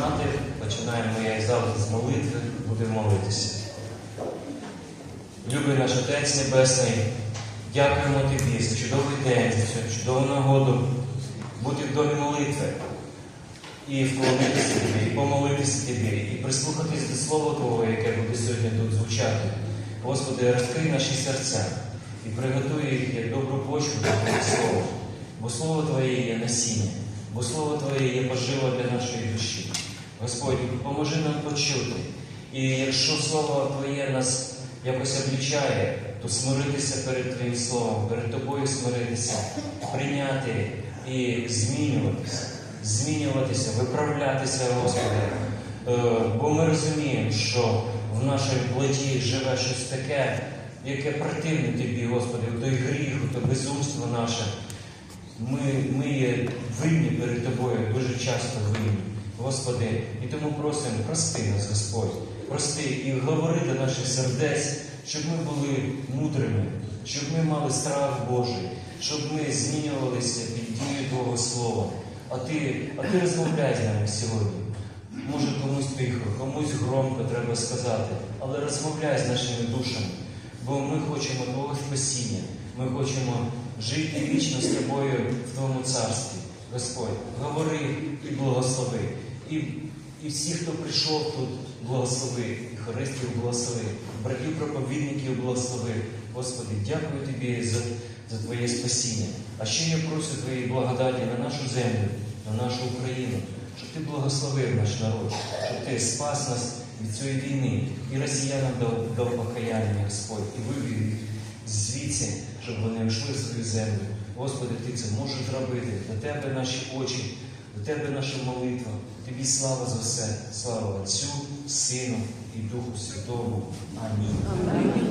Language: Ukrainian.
починати. Починаємо ми, як завжди, з молитви, будемо молитися. Любий наш Отець Небесний, дякуємо Тобі за чудовий день, за цю чудову нагоду бути в домі молитви і вклонитися тобі, і помолитися тобі, і прислухатись до Слова Твого, яке буде сьогодні тут звучати. Господи, розкрий наші серця і приготуй їх як добру почву до Твого Слова. Бо Слово Твоє є насіння, бо Слово Твоє є пожива для нашої душі. Господь, поможи нам почути. І якщо Слово Твоє нас якось облічає, то смиритися перед Твоїм Словом, перед Тобою смиритися, прийняти і змінюватися, змінюватися, виправлятися, Господи. Е, Бо ми розуміємо, що в нашій плоті живе щось таке, яке противне Тобі, Господи, той гріх, то безумство наше. Ми, ми є винні перед Тобою, дуже часто винні. Господи, і тому просимо, прости нас, Господь, прости і говори до наших сердець, щоб ми були мудрими, щоб ми мали страх Божий, щоб ми змінювалися під дією Твого Слова. А Ти, а ти розмовляй з нами сьогодні. Може комусь тихо, комусь громко треба сказати, але розмовляй з нашими душами, бо ми хочемо Твого спасіння, ми хочемо жити вічно з Тобою в Твоєму царстві. Господь, говори і благослови. І, і всі, хто прийшов тут, благослови, і хористів благослови, братів проповідників благослови. Господи, дякую Тобі за, за Твоє спасіння. А ще я прошу Твоєї благодаті на нашу землю, на нашу Україну, щоб Ти благословив наш народ, щоб Ти спас нас від цієї війни і росіянам дав, дав покаяння, Господь, і вивів звідси, щоб вони йшли в свою землю. Господи, Ти це можеш зробити. До Тебе наші очі, до Тебе наша молитва. Тобі слава за все. Слава Отцю, Сину і Духу Святому. Амінь.